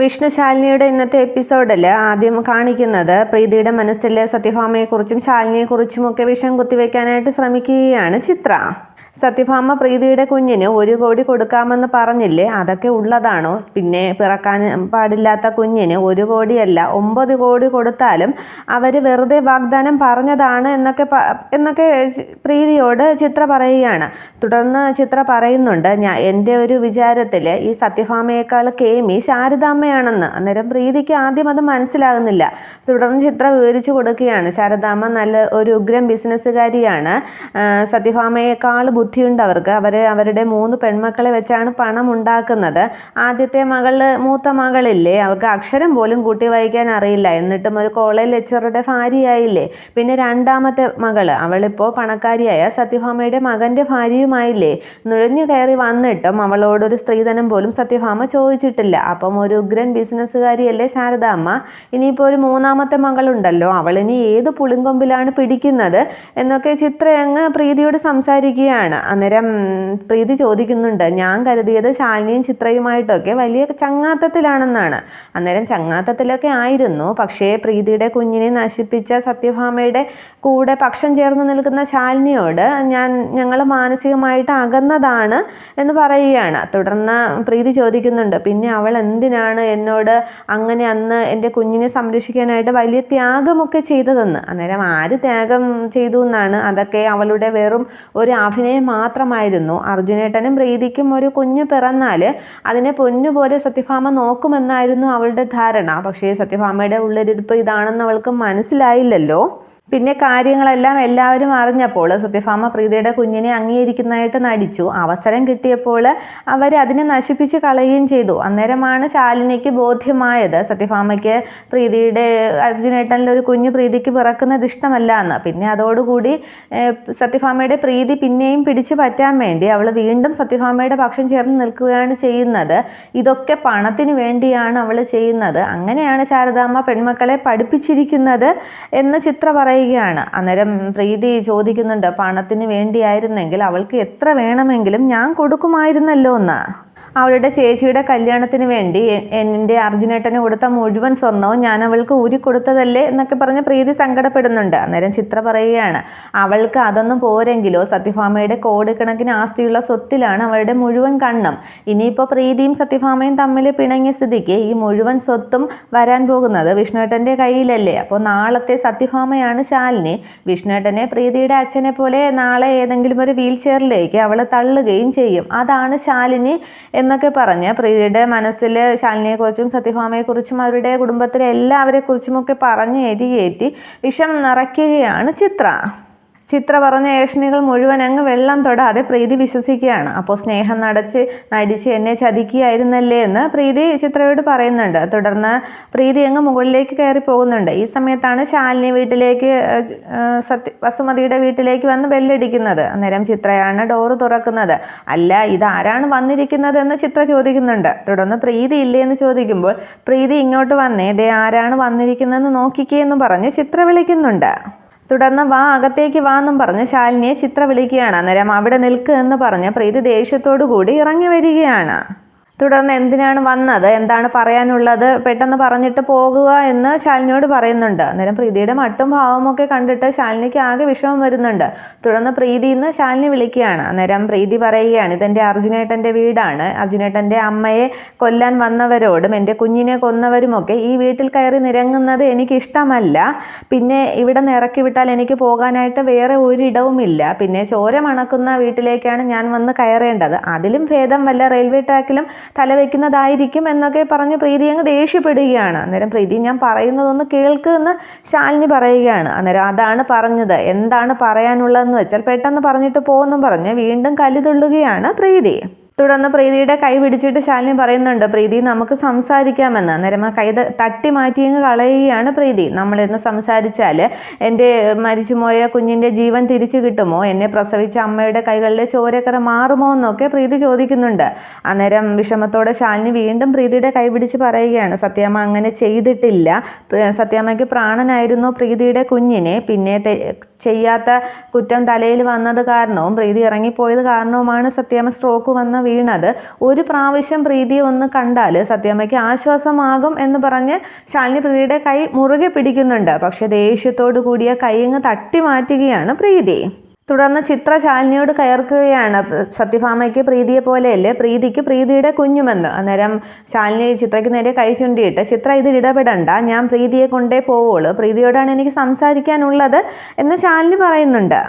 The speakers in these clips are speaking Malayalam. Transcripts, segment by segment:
വിഷ്ണുശാലിനിയുടെ ഇന്നത്തെ എപ്പിസോഡിൽ ആദ്യം കാണിക്കുന്നത്? പ്രീതിയുടെ മനസ്സിൽ സത്യഭാമയെക്കുറിച്ചും ശാലിനിയെക്കുറിച്ചുമൊക്കെ വിഷം കുത്തിവെക്കാനായിട്ട് ശ്രമിക്കുകയാണ് ചിത്ര. സത്യഭാമ പ്രീതിയുടെ കുഞ്ഞിന് ഒരു കോടി കൊടുക്കാമെന്ന് പറഞ്ഞില്ലേ? അതൊക്കെ ഉള്ളതാണോ? പിന്നെ പിറക്കാൻ പാടില്ലാത്ത കുഞ്ഞിന് ഒരു കോടിയല്ല ഒമ്പത് കോടി കൊടുത്താലും അവർ വെറുതെ വാഗ്ദാനം പറഞ്ഞതാണ് എന്നൊക്കെ എന്നൊക്കെ പ്രീതിയോട് ചിത്ര പറയുകയാണ്. തുടർന്ന് ചിത്ര പറയുന്നുണ്ട് ഞാൻ എന്റെ ഒരു വിചാരത്തിൽ ഈ സത്യഭാമയേക്കാൾ കേമി ശാരദാമ്മയാണെന്ന്. അന്നേരം പ്രീതിക്ക് ആദ്യം അത് മനസ്സിലാകുന്നില്ല. തുടർന്ന് ചിത്ര വിവരിച്ചു കൊടുക്കുകയാണ് ശാരദാമ്മ നല്ല ഒരു ഉഗ്രം ബിസിനസ്സുകാരിയാണ്. സത്യഭാമയേക്കാൾ സത്യഭാമയേക്കാൾ ബുദ്ധിയുണ്ട് അവർക്ക്. അവർ അവരുടെ മൂന്ന് പെൺമക്കളെ വെച്ചാണ് പണം ഉണ്ടാക്കുന്നത്. ആദ്യത്തെ മകൾ മൂത്ത മകളില്ലേ? അവർക്ക് അക്ഷരം പോലും കൂട്ടി വായിക്കാൻ അറിയില്ല. എന്നിട്ടും ഒരു കോളേജ് ലെക്ചറുടെ ഭാര്യയായില്ലേ? പിന്നെ രണ്ടാമത്തെ മകൾ. അവളിപ്പോൾ പണക്കാരിയായ സത്യഭാമയുടെ മകന്റെ ഭാര്യയുമായില്ലേ? നുഴഞ്ഞു കയറി വന്നിട്ടും അവളോടൊരു സ്ത്രീധനം പോലും സത്യഭാമ ചോദിച്ചിട്ടില്ല. അപ്പം ഒരു ഉഗ്രൻ ബിസിനസ്സുകാരിയല്ലേ ശാരദാമ്മ? ഇനിയിപ്പോൾ ഒരു മൂന്നാമത്തെ മകളുണ്ടല്ലോ. അവളിനി ഏത് പുളിങ്കൊമ്പിലാണ് പിടിക്കുന്നത്? എന്നൊക്കെ ചിത്ര അങ്ങ് പ്രീതിയോട് സംസാരിക്കുകയാണ്. അന്നേരം പ്രീതി ചോദിക്കുന്നുണ്ട്. ഞാൻ കരുതിയത് ശാലിനിയും ചിത്രയുമായിട്ടൊക്കെ വലിയ ചങ്ങാത്തത്തിലാണെന്നാണ്. അന്നേരം ചങ്ങാത്തത്തിലൊക്കെ ആയിരുന്നു. പക്ഷേ പ്രീതിയുടെ കുഞ്ഞിനെ നശിപ്പിച്ച സത്യഭാമയുടെ കൂടെ പക്ഷം ചേർന്ന് നിൽക്കുന്ന ശാലിനിയോട് ഞാൻ ഞങ്ങൾ മാനസികമായിട്ട് അകന്നതാണ് എന്ന് പറയുകയാണ്. തുടർന്ന് പ്രീതി ചോദിക്കുന്നുണ്ട്. പിന്നെ അവൾ എന്തിനാണ് എന്നോട് അങ്ങനെ അന്ന് എന്റെ കുഞ്ഞിനെ സംരക്ഷിക്കാനായിട്ട് വലിയ ത്യാഗമൊക്കെ ചെയ്തതെന്ന്? അന്നേരം ആര് ത്യാഗം ചെയ്തു എന്നാണ് അതൊക്കെ അവളുടെ വെറും ഒരു അഭിനയം മാത്രമായിരുന്നു. അർജുനേട്ടനും പ്രീതിക്കും ഒരു കുഞ്ഞ് പിറന്നാൽ അതിനെ പൊന്നുപോലെ സത്യഭാമ നോക്കുമെന്നായിരുന്നു അവളുടെ ധാരണ. പക്ഷേ സത്യഭാമയുടെ ഉള്ളിലിരിപ്പ് ഇതാണെന്ന് അവൾക്ക് മനസ്സിലായില്ലല്ലോ. പിന്നെ കാര്യങ്ങളെല്ലാം എല്ലാവരും അറിഞ്ഞപ്പോൾ സത്യഭാമ പ്രീതിയുടെ കുഞ്ഞിനെ അംഗീകരിക്കുന്നതായിട്ട് നടിച്ചു. അവസരം കിട്ടിയപ്പോൾ അവർ അതിനെ നശിപ്പിച്ച് കളയുകയും ചെയ്തു. അന്നേരമാണ് ശാലിനിക്ക് ബോധ്യമായത് സത്യഭാമയ്ക്ക് പ്രീതിയുടെ അർജുനേട്ടനിൽ ഒരു കുഞ്ഞ് പ്രീതിക്ക് പിറക്കുന്നത് ഇഷ്ടമല്ല എന്ന്. പിന്നെ അതോടുകൂടി സത്യഭാമയുടെ പ്രീതി പിന്നെയും പിടിച്ചു പറ്റാൻ വേണ്ടി അവൾ വീണ്ടും സത്യഭാമയുടെ പക്ഷം ചേർന്ന് നിൽക്കുകയാണ് ചെയ്യുന്നത്. ഇതൊക്കെ പണത്തിന് വേണ്ടിയാണ് അവൾ ചെയ്യുന്നത്. അങ്ങനെയാണ് ശാരദാമ്മ പെൺമക്കളെ പഠിപ്പിച്ചിരിക്കുന്നത് എന്ന് ചിത്ര പറയുകയാണ്. അന്നേരം പ്രീതി ചോദിക്കുന്നുണ്ട് പണത്തിന് വേണ്ടിയായിരുന്നെങ്കിൽ അവൾക്ക് എത്ര വേണമെങ്കിലും ഞാൻ കൊടുക്കുമായിരുന്നല്ലോ എന്ന്. അവളുടെ ചേച്ചിയുടെ കല്യാണത്തിന് വേണ്ടി എന്റെ അർജുനേട്ടന് കൊടുത്ത മുഴുവൻ സ്വർണവും ഞാൻ അവൾക്ക് ഊരി കൊടുത്തതല്ലേ എന്നൊക്കെ പറഞ്ഞ് പ്രീതി സങ്കടപ്പെടുന്നുണ്ട്. അന്നേരം ചിത്ര പറയുകയാണ് അവൾക്ക് അതൊന്നും പോരെങ്കിലോ? സത്യഭാമയുടെ കോടിക്കണക്കിന് ആസ്തിയുള്ള സ്വത്തിലാണ് അവളുടെ മുഴുവൻ കണ്ണും. ഇനിയിപ്പോൾ പ്രീതിയും സത്യഭാമയും തമ്മിൽ പിണങ്ങിയ സ്ഥിതിക്ക് ഈ മുഴുവൻ സ്വത്തും വരാൻ പോകുന്നത് വിഷ്ണുവേട്ടന്റെ കയ്യിലല്ലേ? അപ്പോൾ നാളത്തെ സത്യഭാമയാണ് ശാലിനി. വിഷ്ണുവേട്ടനെ പ്രീതിയുടെ അച്ഛനെ പോലെ നാളെ ഏതെങ്കിലും ഒരു വീൽ ചെയറിലേക്ക് അവൾ തള്ളുകയും ചെയ്യും. അതാണ് ശാലിനി എന്നൊക്കെ പറഞ്ഞ് പ്രീതിയുടെ മനസ്സിൽ ശാലിനിയെക്കുറിച്ചും സത്യഭാമയെക്കുറിച്ചും അവരുടെ കുടുംബത്തിലെ എല്ലാവരെക്കുറിച്ചുമൊക്കെ പറഞ്ഞ് എരിയേറ്റി വിഷം നിറയ്ക്കുകയാണ് ചിത്ര. ചിത്ര പറഞ്ഞ ഏഷണികൾ മുഴുവൻ അങ്ങ് വെള്ളം തൊടാതെ പ്രീതി വിശ്വസിക്കുകയാണ്. അപ്പോൾ സ്നേഹം നടച്ച് നടിച്ച് എന്നെ ചതിക്കുകയായിരുന്നല്ലേ എന്ന് പ്രീതി ചിത്രയോട് പറയുന്നുണ്ട്. തുടർന്ന് പ്രീതി അങ്ങ് മുകളിലേക്ക് കയറി പോകുന്നുണ്ട്. ഈ സമയത്താണ് ശാലിനി വീട്ടിലേക്ക് സത്യ വസുമതിയുടെ വീട്ടിലേക്ക് വന്ന് ബെല്ലടിക്കുന്നത്. അന്നേരം ചിത്രയാണ് ഡോറ് തുറക്കുന്നത്. അല്ല ഇതാരാണ് വന്നിരിക്കുന്നത് എന്ന് ചിത്ര ചോദിക്കുന്നുണ്ട്. തുടർന്ന് പ്രീതി ഇല്ലേ എന്ന് ചോദിക്കുമ്പോൾ പ്രീതി ഇങ്ങോട്ട് വന്നേ ദേ ആരാണ് വന്നിരിക്കുന്നതെന്ന് നോക്കിക്കേ എന്ന് പറഞ്ഞ് ചിത്ര വിളിക്കുന്നുണ്ട്. തുടർന്ന് വാ അകത്തേക്ക് വാ എന്നും പറഞ്ഞ് ശാലിനിയെ ചിത്ര വിളിക്കുകയാണ് അന്നേരം അവിടെ നിൽക്കുക എന്ന് പറഞ്ഞ് പ്രീതി ദേഷ്യത്തോടു കൂടി ഇറങ്ങി വരികയാണ്. തുടർന്ന് എന്തിനാണ് വന്നത്? എന്താണ് പറയാനുള്ളത്? പെട്ടെന്ന് പറഞ്ഞിട്ട് പോകുക എന്ന് ശാലിനിയോട് പറയുന്നുണ്ട്. അന്നേരം പ്രീതിയുടെ മട്ടും ഭാവമൊക്കെ കണ്ടിട്ട് ശാലിനിക്ക് ആകെ വിഷമം വരുന്നുണ്ട്. തുടർന്ന് പ്രീതി ഇന്ന് ശാലിനി വിളിക്കുകയാണ്. അന്നേരം പ്രീതി പറയുകയാണ് ഇതെന്റെ അർജുനേട്ടന്റെ വീടാണ്. അർജുനേട്ടന്റെ അമ്മയെ കൊല്ലാൻ വന്നവരോടും എന്റെ കുഞ്ഞിനെ കൊന്നവരുമൊക്കെ ഈ വീട്ടിൽ കയറി നിരങ്ങുന്നത് എനിക്ക് ഇഷ്ടമല്ല പിന്നെ ഇവിടെ നിന്ന് ഇറക്കി വിട്ടാൽ എനിക്ക് പോകാനായിട്ട് വേറെ ഒരിടവുമില്ല. പിന്നെ ചോര മണക്കുന്ന വീട്ടിലേക്കാണ് ഞാൻ വന്ന് കയറേണ്ടത്. അതിലും ഭേദം വല്ല റെയിൽവേ ട്രാക്കിലും തലവെക്കുന്നതായിരിക്കും എന്നൊക്കെ പറഞ്ഞ് പ്രീതി അങ്ങ് ദേഷ്യപ്പെടുകയാണ്. അന്നേരം പ്രീതി ഞാൻ പറയുന്നതൊന്ന് കേൾക്കുമെന്ന് ശാലിനി പറയുകയാണ്. അന്നേരം അതാണ് പറഞ്ഞത്. എന്താണ് പറയാനുള്ളതെന്ന് വെച്ചാൽ പെട്ടെന്ന് പറഞ്ഞിട്ട് പോകുമെന്നും പറഞ്ഞ് വീണ്ടും കലിതുള്ളുകയാണ് പ്രീതി. തുടർന്ന് പ്രീതിയുടെ കൈ പിടിച്ചിട്ട് ശാലിനി പറയുന്നുണ്ട് പ്രീതി നമുക്ക് സംസാരിക്കാമെന്ന്. അന്നേരം കൈ തട്ടി മാറ്റി അങ്ങ് കളയുകയാണ് പ്രീതി. നമ്മളിന്ന് സംസാരിച്ചാൽ എന്റെ മരിച്ചുപോയ കുഞ്ഞിന്റെ ജീവൻ തിരിച്ചു കിട്ടുമോ? എന്നെ പ്രസവിച്ച അമ്മയുടെ കൈകളിലെ ചോരക്കറ മാറുമോ എന്നൊക്കെ പ്രീതി ചോദിക്കുന്നുണ്ട്. അന്നേരം വിഷമത്തോടെ ശാലിനി വീണ്ടും പ്രീതിയുടെ കൈ പിടിച്ച് പറയുകയാണ് സത്യാമ്മ അങ്ങനെ ചെയ്തിട്ടില്ല. സത്യാമ്മയ്ക്ക് പ്രാണനായിരുന്നു പ്രീതിയുടെ കുഞ്ഞിനെ. പിന്നെ ചെയ്യാത്ത കുറ്റം തലയിൽ വന്നത് കാരണവും പ്രീതി ഇറങ്ങിപ്പോയത് കാരണവുമാണ് സത്യാമ്മ സ്ട്രോക്ക് വന്ന വീണത്. ഒരു പ്രാവശ്യം പ്രീതിയെ ഒന്ന് കണ്ടാൽ സത്യമ്മയ്ക്ക് ആശ്വാസമാകും എന്ന് പറഞ്ഞ് ശാലിനി പ്രീതിയുടെ കൈ മുറുകെ പിടിക്കുന്നുണ്ട്. പക്ഷെ ദേഷ്യത്തോടു കൂടിയ കൈ അങ്ങ് തട്ടി മാറ്റുകയാണ് പ്രീതി. തുടർന്ന് ചിത്ര ശാലിനിയോട് കയർക്കുകയാണ്. സത്യഭാമയ്ക്ക് പ്രീതിയെ പോലെയല്ലേ പ്രീതിക്ക് പ്രീതിയുടെ കുഞ്ഞുമെന്ന്. അന്നേരം ശാലിനി ചിത്രയ്ക്ക് നേരെ കൈ ചുണ്ടിയിട്ട് ചിത്ര ഇത് ഇടപെടണ്ട. ഞാൻ പ്രീതിയെ കൊണ്ടേ പോവുള്ളൂ. പ്രീതിയോടാണ് എനിക്ക് സംസാരിക്കാനുള്ളത് എന്ന് ശാലിനി പറയുന്നുണ്ട്.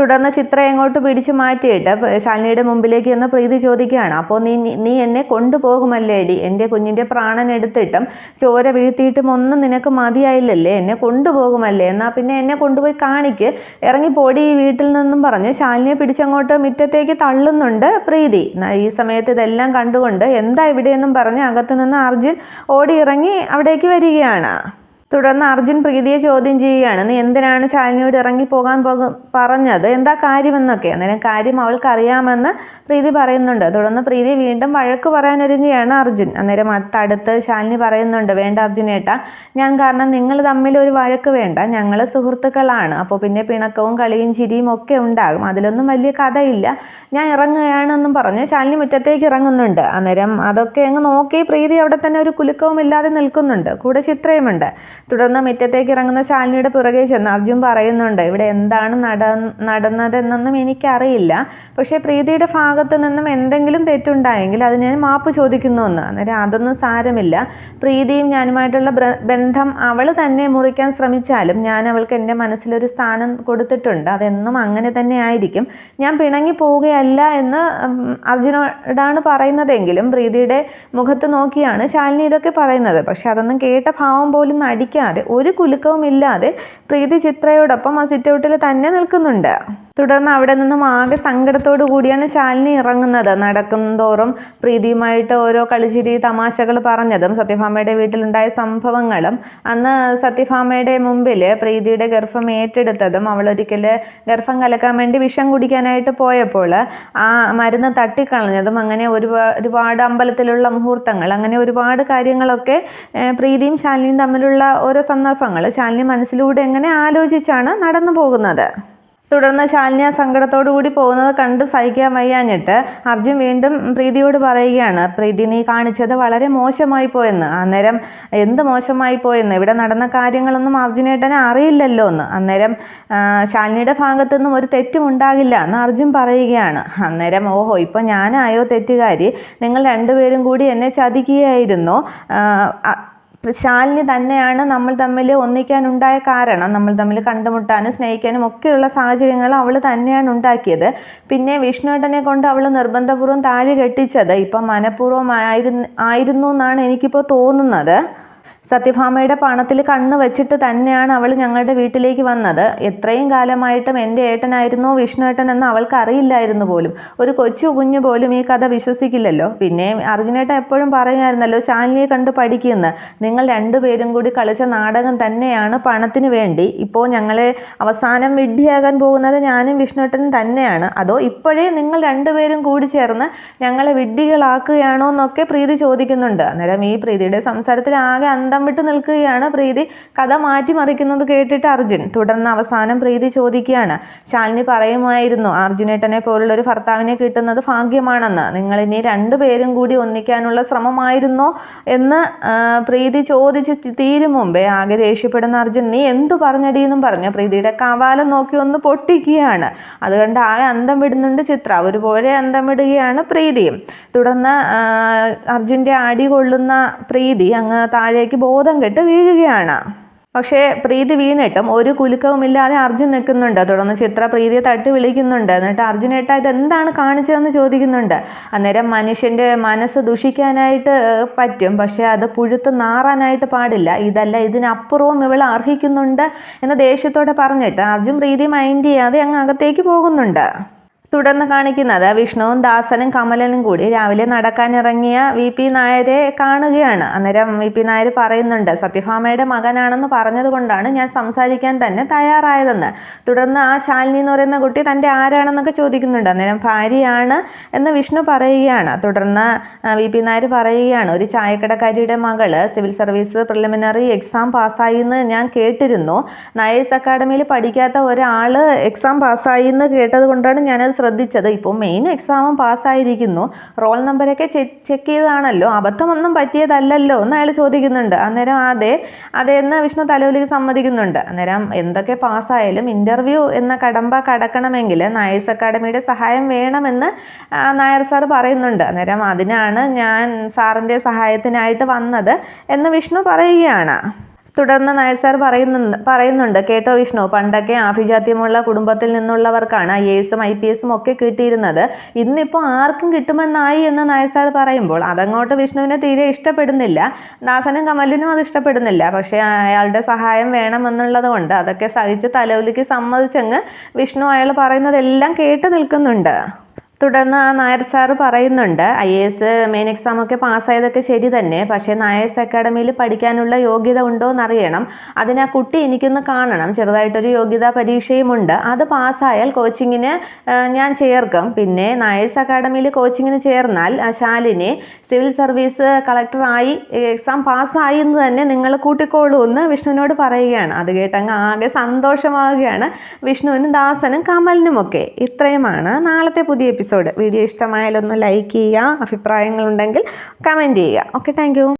തുടർന്ന് ചിത്ര എങ്ങോട്ട് പിടിച്ചു മാറ്റിയിട്ട് ശാലിനിയുടെ മുമ്പിലേക്ക് എന്ന് പ്രീതി ചോദിക്കുകയാണ്. അപ്പോൾ നീ നീ എന്നെ കൊണ്ടുപോകുമല്ലേടി എന്റെ കുഞ്ഞിന്റെ പ്രാണൻ എടുത്തിട്ടും ചോര വീഴ്ത്തിയിട്ടും ഒന്നും നിനക്ക് മതിയായില്ലല്ലേ? എന്നെ കൊണ്ടുപോകുമല്ലേ? എന്നാൽ പിന്നെ എന്നെ കൊണ്ടുപോയി കാണിക്ക്. ഇറങ്ങി പോടി ഈ വീട്ടിൽ നിന്നും പറഞ്ഞ് ശാലിനിയെ പിടിച്ചങ്ങോട്ട് മുറ്റത്തേക്ക് തള്ളുന്നുണ്ട് പ്രീതി. ഈ സമയത്ത് ഇതെല്ലാം കണ്ടുകൊണ്ട് എന്താ ഇവിടെയെന്നും പറഞ്ഞ് അകത്ത് നിന്ന് അർജുൻ ഓടി ഇറങ്ങി അവിടേക്ക് വരികയാണ്. തുടർന്ന് അർജുൻ പ്രീതിയെ ചോദ്യം ചെയ്യുകയാണ് നീ എന്തിനാണ് ശാലിനിയോട് ഇറങ്ങി പോകാൻ പോകു പറഞ്ഞത്? എന്താ കാര്യമെന്നൊക്കെ? അന്നേരം കാര്യം അവൾക്ക് അറിയാമെന്ന് പ്രീതി പറയുന്നുണ്ട്. തുടർന്ന് പ്രീതി വീണ്ടും വഴക്ക് പറയാനൊരുങ്ങുകയാണ് അർജുൻ. അന്നേരം അടുത്ത് ശാലിനി പറയുന്നുണ്ട് വേണ്ട അർജുനേട്ട ഞാൻ കാരണം നിങ്ങൾ തമ്മിൽ ഒരു വഴക്ക് വേണ്ട ഞങ്ങൾ സുഹൃത്തുക്കളാണ്. അപ്പോൾ പിന്നെ പിണക്കവും കളിയും ചിരിയും ഒക്കെ ഉണ്ടാകും. അതിലൊന്നും വലിയ കഥയില്ല. ഞാൻ ഇറങ്ങുകയാണെന്നും പറഞ്ഞ് ശാലിനി മുറ്റത്തേക്ക് ഇറങ്ങുന്നുണ്ട്. അന്നേരം അതൊക്കെ അങ്ങ് നോക്കി പ്രീതി അവിടെ തന്നെ ഒരു കുലുക്കവും ഇല്ലാതെ നിൽക്കുന്നുണ്ട്. കൂടെ ചിത്രയുമുണ്ട്. തുടർന്ന് മുറ്റത്തേക്ക് ഇറങ്ങുന്ന ശാലിനിയുടെ പുറകെ ചെന്ന് അർജുൻ പറയുന്നുണ്ട് ഇവിടെ എന്താണ് നട നടന്നതെന്നൊന്നും എനിക്കറിയില്ല. പക്ഷേ പ്രീതിയുടെ ഭാഗത്തു നിന്നും എന്തെങ്കിലും തെറ്റുണ്ടായെങ്കിൽ അത് ഞാൻ മാപ്പ് ചോദിക്കുന്നു എന്ന് അന്നേരം അതൊന്നും സാരമില്ല. പ്രീതിയും ഞാനുമായിട്ടുള്ള ബന്ധം അവൾ തന്നെ മുറിക്കാൻ ശ്രമിച്ചാലും ഞാൻ അവൾക്ക് എന്റെ മനസ്സിലൊരു സ്ഥാനം കൊടുത്തിട്ടുണ്ട്. അതെന്നും അങ്ങനെ തന്നെ ആയിരിക്കും. ഞാൻ പിണങ്ങി പോവുകയല്ല എന്ന് അർജുനോടാണ് പറയുന്നതെങ്കിലും പ്രീതിയുടെ മുഖത്ത് നോക്കിയാണ് ശാലിനി ഇതൊക്കെ പറയുന്നത്. പക്ഷെ അതൊന്നും കേട്ട ഭാവം പോലും നടിക്കാൻ കാണിക്കാതെ ഒരു കുലുക്കവും ഇല്ലാതെ പ്രീതി ചിത്രയോടൊപ്പം ആ സിറ്റൗട്ടിൽ തന്നെ നിൽക്കുന്നുണ്ട്. തുടർന്ന് അവിടെ നിന്നും ആകെ സങ്കടത്തോടു കൂടിയാണ് ശാലിനി ഇറങ്ങുന്നത്. നടക്കും തോറും പ്രീതിയുമായിട്ട് ഓരോ കളിച്ചിരി തമാശകൾ പറഞ്ഞതും സത്യഭാമയുടെ വീട്ടിലുണ്ടായ സംഭവങ്ങളും അന്ന് സത്യഭാമയുടെ മുമ്പിൽ പ്രീതിയുടെ ഗർഭം ഏറ്റെടുത്തതും അവൾ ഒരിക്കൽ ഗർഭം കലക്കാൻ വേണ്ടി വിഷം കുടിക്കാനായിട്ട് പോയപ്പോൾ ആ മരുന്ന് തട്ടിക്കളഞ്ഞതും അങ്ങനെ ഒരുപാട് അമ്പലത്തിലുള്ള മുഹൂർത്തങ്ങൾ അങ്ങനെ ഒരുപാട് കാര്യങ്ങളൊക്കെ പ്രീതിയും ശാലിനിയും തമ്മിലുള്ള ഓരോ സന്ദർഭങ്ങൾ ശാലിനി മനസ്സിലൂടെ എങ്ങനെ ആലോചിച്ചാണ് നടന്നു പോകുന്നത് തുടർന്ന് ശാലിനി സങ്കടത്തോടു കൂടി പോകുന്നത് കണ്ട് സഹിക്കാൻ വയ്യാഞ്ഞിട്ട് അർജുൻ വീണ്ടും പ്രീതിയോട് പറയുകയാണ് പ്രീതി നീ കാണിച്ചത് വളരെ മോശമായി പോയെന്ന്. അന്നേരം എന്ത് മോശമായി പോയെന്ന്? ഇവിടെ നടന്ന കാര്യങ്ങളൊന്നും അർജുനേട്ടനെ അറിയില്ലല്ലോ എന്ന്. അന്നേരം ശാലിനിയുടെ ഭാഗത്തു നിന്നും ഒരു തെറ്റും ഉണ്ടാകില്ല എന്ന് അർജുൻ പറയുകയാണ്. അന്നേരം ഓഹോ ഇപ്പം ഞാനായോ തെറ്റുകാരി? നിങ്ങൾ രണ്ടുപേരും കൂടി എന്നെ ചതിക്കുകയായിരുന്നു. ശാലിനി തന്നെയാണ് നമ്മൾ തമ്മിൽ ഒന്നിക്കാനുണ്ടായ കാരണം. നമ്മൾ തമ്മിൽ കണ്ടുമുട്ടാനും സ്നേഹിക്കാനും ഒക്കെയുള്ള സാഹചര്യങ്ങൾ അവൾ തന്നെയാണ് ഉണ്ടാക്കിയത്. പിന്നെ വിഷ്ണുവേട്ടനെ കൊണ്ട് അവൾ നിർബന്ധപൂർവം താലി കെട്ടിച്ചത്. ഇപ്പം മനഃപൂർവം ആയിരുന്നു ആയിരുന്നു എന്നാണ് എനിക്കിപ്പോൾ തോന്നുന്നത്. സത്യഭാമയുടെ പണത്തിൽ കണ്ണ് വെച്ചിട്ട് തന്നെയാണ് അവൾ ഞങ്ങളുടെ വീട്ടിലേക്ക് വന്നത്. എത്രയും കാലമായിട്ടും എന്റെ ഏട്ടനായിരുന്നോ വിഷ്ണുവേട്ടൻ എന്ന് അവൾക്ക് അറിയില്ലായിരുന്നു പോലും. ഒരു കൊച്ചു കുഞ്ഞു പോലും ഈ കഥ വിശ്വസിക്കില്ലല്ലോ. പിന്നെ അർജുനേട്ടൻ എപ്പോഴും പറയുമായിരുന്നല്ലോ ശാലിനിയെ കണ്ട് പഠിക്കുന്ന. നിങ്ങൾ രണ്ടുപേരും കൂടി കളിച്ച നാടകം തന്നെയാണ് പണത്തിന് വേണ്ടി. ഇപ്പോൾ ഞങ്ങളെ അവസാനം വിഡ്ഢിയാകാൻ പോകുന്നത് ഞാനും വിഷ്ണുവേട്ടനും തന്നെയാണ്. അതോ ഇപ്പോഴേ നിങ്ങൾ രണ്ടുപേരും കൂടി ചേർന്ന് ഞങ്ങളെ വിഡ്ഢികളാക്കുകയാണോ എന്നൊക്കെ പ്രീതി ചോദിക്കുന്നുണ്ട്. അന്നേരം ഈ പ്രീതിയുടെ സംസാരത്തിൽ ആകെ അന്തം വിട്ട് നിൽക്കുകയാണ് പ്രീതി. കഥ മാറ്റിമറിക്കുന്നത് കേട്ടിട്ട് അർജുൻ. തുടർന്ന് അവസാനം പ്രീതി ചോദിക്കുകയാണ്. ശാലിനി പറയുമായിരുന്നു അർജുനേട്ടനെ പോലുള്ള ഒരു ഭർത്താവിനെ കിട്ടുന്നത് ഭാഗ്യമാണെന്ന്. നിങ്ങൾ ഇനി രണ്ടുപേരും കൂടി ഒന്നിക്കാനുള്ള ശ്രമമായിരുന്നോ? എന്ന് പ്രീതി ചോദിച്ച് തീരും മുമ്പേ ആകെ ദേഷ്യപ്പെടുന്ന അർജുൻ നീ എന്തു പറഞ്ഞടി എന്നും പറഞ്ഞു. പ്രീതിയുടെ കവാലം നോക്കി ഒന്ന് പൊട്ടിക്കുകയാണ്. അതുകൊണ്ട് ആകെ അന്തം വിടുന്നുണ്ട് ചിത്ര. ഒരുപോലെ അന്തം വിടുകയാണ് പ്രീതിയും. തുടർന്ന് അർജുന്റെ അടി കൊള്ളുന്ന പ്രീതി അങ്ങ് താഴേക്ക് ബോധം കെട്ട് വീഴുകയാണ്. പക്ഷേ പ്രീതി വീണിട്ടും ഒരു കുലുക്കവുമില്ലാതെ അർജുൻ നിൽക്കുന്നുണ്ട്. തുടർന്ന് ചിത്ര പ്രീതിയെ തട്ടി വിളിക്കുന്നുണ്ട്. എന്നിട്ട് അർജുനേട്ട ഇതെന്താണ് കാണിച്ചതെന്ന് ചോദിക്കുന്നുണ്ട്. അന്നേരം മനുഷ്യന്റെ മനസ്സ് ദുഷിക്കാനായിട്ട് പറ്റും. പക്ഷേ അത് പുഴുത്ത് നാറാനായിട്ട് പാടില്ല. ഇതല്ല ഇതിനപ്പുറവും ഇവൾ അർഹിക്കുന്നുണ്ട് എന്ന ദേഷ്യത്തോടെ പറഞ്ഞിട്ട് അർജുൻ പ്രീതി മൈൻഡ് ചെയ്യാതെ അങ്ങ് അകത്തേക്ക് പോകുന്നുണ്ട്. തുടർന്ന് കാണിക്കുന്നത് വിഷ്ണുവും ദാസനും കമലനും കൂടി രാവിലെ നടക്കാനിറങ്ങിയ വി പി നായരെ കാണുകയാണ്. അന്നേരം വി പി നായർ പറയുന്നുണ്ട് സത്യഭാമയുടെ മകനാണെന്ന് പറഞ്ഞതുകൊണ്ടാണ് ഞാൻ സംസാരിക്കാൻ തന്നെ തയ്യാറായതെന്ന്. തുടർന്ന് ആ ശാലിനി എന്ന് പറയുന്ന കുട്ടി തന്റെ ആരാണെന്നൊക്കെ ചോദിക്കുന്നുണ്ട്. അന്നേരം ഭാര്യയാണ് എന്ന് വിഷ്ണു പറയുകയാണ്. തുടർന്ന് വി പി നായർ പറയുകയാണ് ഒരു ചായക്കടക്കാരിയുടെ മകൾ സിവിൽ സർവീസ് പ്രിലിമിനറി എക്സാം പാസ്സായി എന്ന് ഞാൻ കേട്ടിരുന്നു. നയേഴ്സ് അക്കാഡമിയിൽ പഠിക്കാത്ത ഒരാൾ എക്സാം പാസ്സായി എന്ന് കേട്ടത് കൊണ്ടാണ് ഞാനത് ശ്രദ്ധിച്ചത്. ഇപ്പോൾ മെയിൻ എക്സാമും പാസ്സായിരിക്കുന്നു റോൾ നമ്പരൊക്കെ ചെക്ക് ചെയ്താണല്ലോ അബദ്ധമൊന്നും പറ്റിയതല്ലല്ലോ എന്ന് അയാൾ ചോദിക്കുന്നുണ്ട്. അന്നേരം അതെ അതെ എന്ന് വിഷ്ണു തലവലിക്ക് സമ്മതിക്കുന്നുണ്ട്. അന്നേരം എന്തൊക്കെ പാസ്സായാലും ഇന്റർവ്യൂ എന്ന കടമ്പ കടക്കണമെങ്കിൽ നായസ് അക്കാഡമിയുടെ സഹായം വേണമെന്ന് നായർ സാർ പറയുന്നുണ്ട്. അന്നേരം അതിനാണ് ഞാൻ സാറിന്റെ സഹായത്തിനായിട്ട് വന്നത് എന്ന് വിഷ്ണു പറയുകയാണ്. തുടർന്ന് നായർ സാർ പറയുന്നുണ്ട് പറയുന്നുണ്ട്. കേട്ടോ വിഷ്ണു പണ്ടൊക്കെ ആഭിജാത്യമുള്ള കുടുംബത്തിൽ നിന്നുള്ളവർക്കാണ് ഐ എസും ഐ പി എസും ഒക്കെ കിട്ടിയിരുന്നത്. ഇന്നിപ്പോൾ ആർക്കും കിട്ടുമെന്നായി എന്ന് നായർ സാർ പറയുമ്പോൾ അതങ്ങോട്ട് വിഷ്ണുവിനെ തീരെ ഇഷ്ടപ്പെടുന്നില്ല. ദാസനും കമലിനും അത് ഇഷ്ടപ്പെടുന്നില്ല. പക്ഷേ അയാളുടെ സഹായം വേണമെന്നുള്ളത് കൊണ്ട് അതൊക്കെ സഹിച്ച് തലവലിക്ക് സമ്മതിച്ചങ്ങ് വിഷ്ണു അയാൾ പറയുന്നതെല്ലാം കേട്ട് നിൽക്കുന്നുണ്ട്. തുടർന്ന് ആ നായർ സാറ് പറയുന്നുണ്ട് I A S main exam ഒക്കെ പാസ്സായതൊക്കെ ശരി തന്നെ പക്ഷേ നായസ് അക്കാഡമിയിൽ പഠിക്കാനുള്ള യോഗ്യത ഉണ്ടോ എന്നറിയണം അതിന് ആ കുട്ടി എനിക്കൊന്ന് കാണണം. ചെറുതായിട്ടൊരു യോഗ്യതാ പരീക്ഷയുമുണ്ട്. അത് പാസ്സായാൽ കോച്ചിങ്ങിന് ഞാൻ ചേർക്കും. പിന്നെ നായസ് അക്കാഡമിയിൽ കോച്ചിങ്ങിന് ചേർന്നാൽ ശാലിനി സിവിൽ സർവീസ് കളക്ടറായി എക്സാം പാസ്സായി എന്ന് തന്നെ നിങ്ങൾ കൂട്ടിക്കോളൂ എന്ന് വിഷ്ണുവിനോട് പറയുകയാണ്. അത് കേട്ടങ്ങ് ആകെ സന്തോഷമാവുകയാണ് വിഷ്ണുവിനും ദാസനും കമലിനുമൊക്കെ. ഇത്രയുമാണ് നാളത്തെ പുതിയ എപ്പിസോഡ് വീഡിയോ ഇഷ്ടമായാലൊന്ന് ലൈക്ക് ചെയ്യുക അഭിപ്രായങ്ങളുണ്ടെങ്കിൽ കമന്റ് ചെയ്യുക. Okay thank